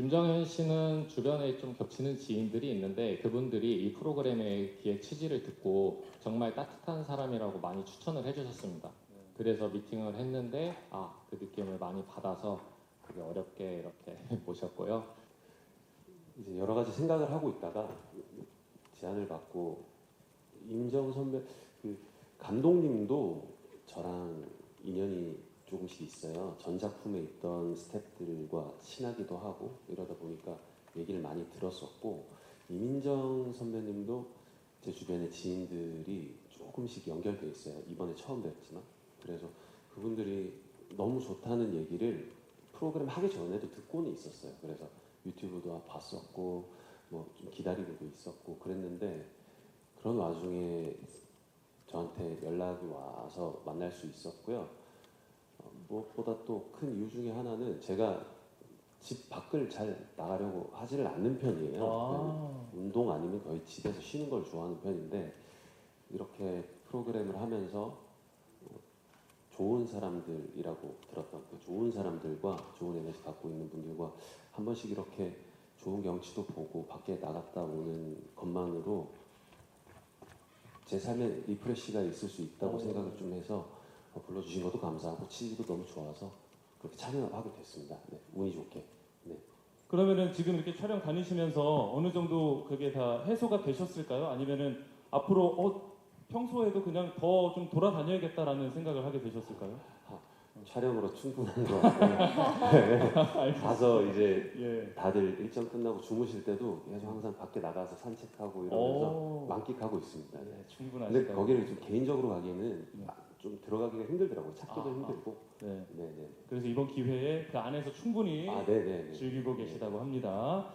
김정현 씨는 주변에 좀 겹치는 지인들이 있는데 그분들이 이 프로그램의 기획 취지를 듣고 정말 따뜻한 사람이라고 많이 추천을 해주셨습니다. 그래서 미팅을 했는데 아 그 느낌을 많이 받아서 되게 어렵게 이렇게 모셨고요. 이제 여러 가지 생각을 하고 있다가 제안을 받고 임정 선배 그 감독님도 저랑 인연이 조금씩 있어요. 전 작품에 있던 스태프들과 친하기도 하고 이러다 보니까 얘기를 많이 들었었고 이민정 선배님도 제 주변에 지인들이 조금씩 연결돼 있어요. 이번에 처음 뵙지만 그래서 그분들이 너무 좋다는 얘기를 프로그램 하기 전에도 듣고는 있었어요. 그래서 유튜브도 봤었고 뭐 좀 기다리고도 있었고 그랬는데 그런 와중에 저한테 연락이 와서 만날 수 있었고요. 어, 무엇보다 또 큰 이유 중에 하나는 제가 집 밖을 잘 나가려고 하지를 않는 편이에요. 아. 운동 아니면 거의 집에서 쉬는 걸 좋아하는 편인데 이렇게 프로그램을 하면서 어, 좋은 사람들이라고 들었던 그 좋은 사람들과 좋은 에너지 갖고 있는 분들과 한 번씩 이렇게 좋은 경치도 보고 밖에 나갔다 오는 것만으로 제 삶에 리프레시가 있을 수 있다고 오. 생각을 좀 해서 어, 불러주신 것도 감사하고 취지도 너무 좋아서 그렇게 참여하게 됐습니다. 네, 운이 좋게. 그러면은 지금 이렇게 촬영 다니시면서 어느 정도 그게 다 해소가 되셨을까요? 아니면은 앞으로 어 평소에도 그냥 더 좀 돌아다녀야겠다라는 생각을 하게 되셨을까요? 촬영으로 충분한 것 같고요. 가서 이제 예. 다들 일정 끝나고 주무실 때도 계속 항상 밖에 나가서 산책하고 이러면서 오. 만끽하고 있습니다. 네, 근데 충분하시다. 거기를 좀 개인적으로 가기에는 네. 좀 들어가기가 힘들더라고요. 찾기도 아, 힘들고. 네. 네 네. 그래서 이번 기회에 그 안에서 충분히 아 네네. 즐기고 계시다고 합니다.